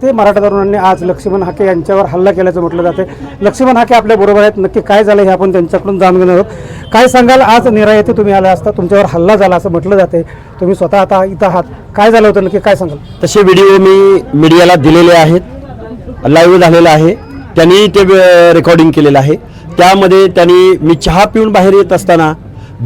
येथे मराठा तरुणांनी आज लक्ष्मण हाके यांच्यावर हल्ला केल्याचं म्हटलं जाते. लक्ष्मण हाके आपल्या बरोबर आहेत. नक्की काय झालं हे आपण त्यांच्याकडून जाणून घेणार आहोत. काय सांगाल? आज निरा येथे तुम्ही आला असता. तुमच्यावर हल्ला झाला असं म्हटलं जाते. तुम्ही स्वतः आता इथं आहात. काय झालं होतं? नक्की काय सांगाल? तसे व्हिडिओ मी मीडियाला दिलेले आहेत. लाईव्ह झालेला आहे. त्यांनी ते रेकॉर्डिंग केलेलं आहे. त्यामध्ये त्यांनी मी चहा पिऊन बाहेर येत असताना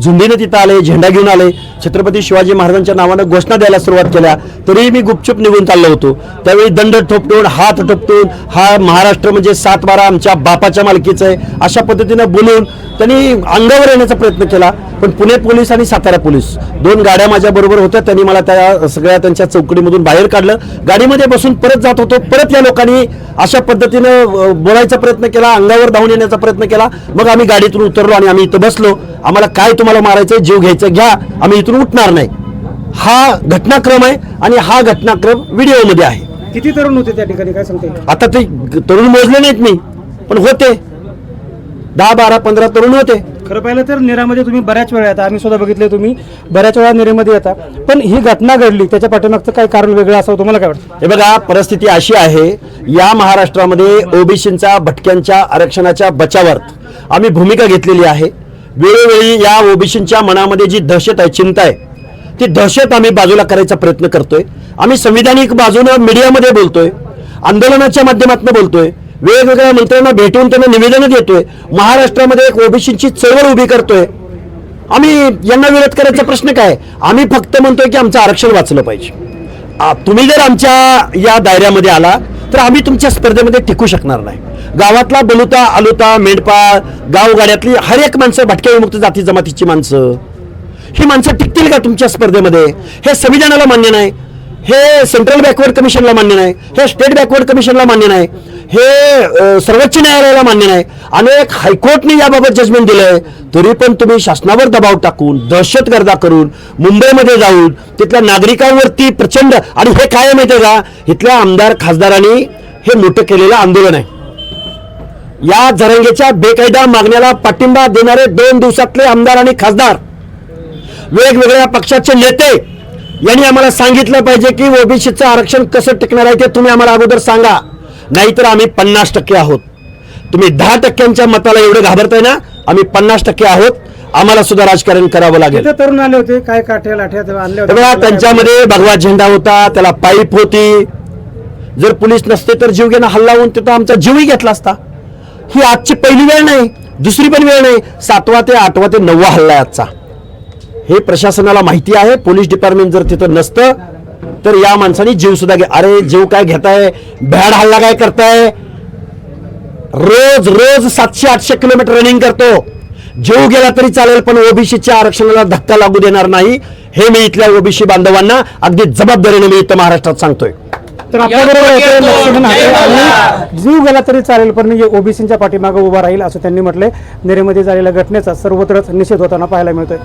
झुंडीने तिथं आले झेंडा घेऊन आले. छत्रपती शिवाजी महाराजांच्या नावानं घोषणा द्यायला सुरुवात केल्या. तरीही मी गुपचूप निघून चाललो होतो. त्यावेळी दंड ठोपटून हात ठोपटून हा महाराष्ट्र म्हणजे सात बारा आमच्या बापाच्या मालकीचं आहे अशा पद्धतीनं बोलून त्यांनी अंगावर येण्याचा प्रयत्न केला. पण पुणे पोलीस आणि सातारा पोलीस दोन गाड्या माझ्याबरोबर होत्या. त्यांनी मला त्या सगळ्या त्यांच्या चौकडीमधून बाहेर काढलं. गाडीमध्ये बसून परत जात होतो. परत या लोकांनी अशा पद्धतीनं बोलायचा प्रयत्न केला अंगावर धावून येण्याचा प्रयत्न केला. मग आम्ही गाडीतून उतरलो आणि आम्ही इथं बसलो. आम्हाला काय तुम्हाला मारायचं जीव घ्यायचं घ्या. आम्ही इथून उठणार नाही. हा घटनाक्रम आहे आणि हा घटनाक्रम व्हिडिओमध्ये आहे. किती तरुण होते त्या ठिकाणी? काय सांगता आता ते तरुण मोजले नाहीत मी पण होते. दहा बारा पंधरा तरुण होते. खरं पाहिलं तर निरामध्ये तुम्ही बऱ्याच वेळा येता. आम्ही सुद्धा बघितले तुम्ही. बऱ्याच वेळा निरेमध्ये येता. पण ही घटना घडली त्याच्या पाठीमागचं काय कारण वेगळं असं तुम्हाला काय वाटतं? हे बघा परिस्थिती अशी आहे या महाराष्ट्रामध्ये ओबीसींच्या भटक्यांच्या आरक्षणाच्या बचावार्थ आम्ही भूमिका घेतलेली आहे. वेळोवेळी या ओबीसींच्या मनामध्ये जी दहशत आहे चिंता आहे ती दहशत आम्ही बाजूला करायचा प्रयत्न करतोय. आम्ही संविधानिक बाजूनं मीडियामध्ये बोलतोय आंदोलनाच्या माध्यमातून बोलतोय वेगवेगळ्या मंत्र्यांना भेटून त्यांना निवेदनं देतोय महाराष्ट्रामध्ये एक ओबीसींची चळवळ उभी करतोय. आम्ही यांना विरोध करायचा प्रश्न काय? आम्ही फक्त म्हणतोय की आमचं आरक्षण वाचलं पाहिजे. तुम्ही जर आमच्या या दायऱ्यामध्ये आला तर आम्ही तुमच्या स्पर्धेमध्ये टिकू शकणार नाही. गावातला बलुता आलुता मेंढपाळ गावगाड्यातली हर एक माणसं भटक्या विमुक्त जाती जमातीची माणसं. ही माणसं टिकतील का तुमच्या स्पर्धेमध्ये? हे संविधानाला मान्य नाही. हे सेंट्रल बॅकवर्ड कमिशनला मान्य नाही. हे स्टेट बॅकवर्ड कमिशनला मान्य नाही. हे सर्वोच्च न्यायालयाला मान्य नाही. अनेक हायकोर्टने याबाबत जजमेंट दिलंय तरी पण तुम्ही शासनावर दबाव टाकून दहशतगर्दा करून मुंबईमध्ये जाऊन तिथल्या नागरिकांवरती प्रचंड आणि हे काय आहे का? इथल्या आमदार खासदारांनी हे मोठं केलेलं आंदोलन आहे. या जरंगेच्या बेकायदा मागण्याला पाठिंबा देणारे दोन दिवसातले आमदार आणि खासदार वेगवेगळ्या पक्षाचे नेते यांनी आम्हाला सांगितलं पाहिजे की ओबीसीचं आरक्षण कसं टिकणार आहे ते तुम्ही आम्हाला अगोदर सांगा. नाहीतर आम्ही पन्नास टक्के आहोत. तुम्ही दहा टक्क्यांच्या मताला एवढं घाबरताय ना आम्ही पन्नास टक्के आहोत. आम्हाला सुद्धा राजकारण करावं लागेल. तरुण आले होते काय काठ्या लाठ्या त्यांच्यामध्ये भगवा झेंडा होता त्याला पाईप होती. जर पोलीस नसते तर जीव घेणं हल्ला होऊन तिथं आमचा जीवही घेतला असता. ही आजची पहिली वेळ नाही दुसरी पण वेळ नाही. सातवा ते आठवा ते नववा हल्ला आहे आजचा. हे प्रशासनाला माहिती आहे पोलीस डिपार्टमेंट जर तिथं नसतं तर या माणसाने जीव सुद्धा घे अरे जीव काय घेताय? भॅड हल्ला काय करताय? रोज रोज सातशे आठशे किलोमीटर रनिंग करतो. जीव गेला तरी चालेल पण ओबीसीच्या आरक्षणाला धक्का लागू देणार नाही. हे मी इथल्या ओबीसी बांधवांना अगदी जबाबदारीने मी इथं महाराष्ट्रात सांगतोय. तर आपल्याबरोबर जीव गेला तरी चालेल पण मी ओबीसीच्या पाठीमागे उभा राहील असं त्यांनी म्हटलंय. निरेमध्ये झालेल्या घटनेचा सर्वत्रच निषेध होताना पाहायला मिळतोय.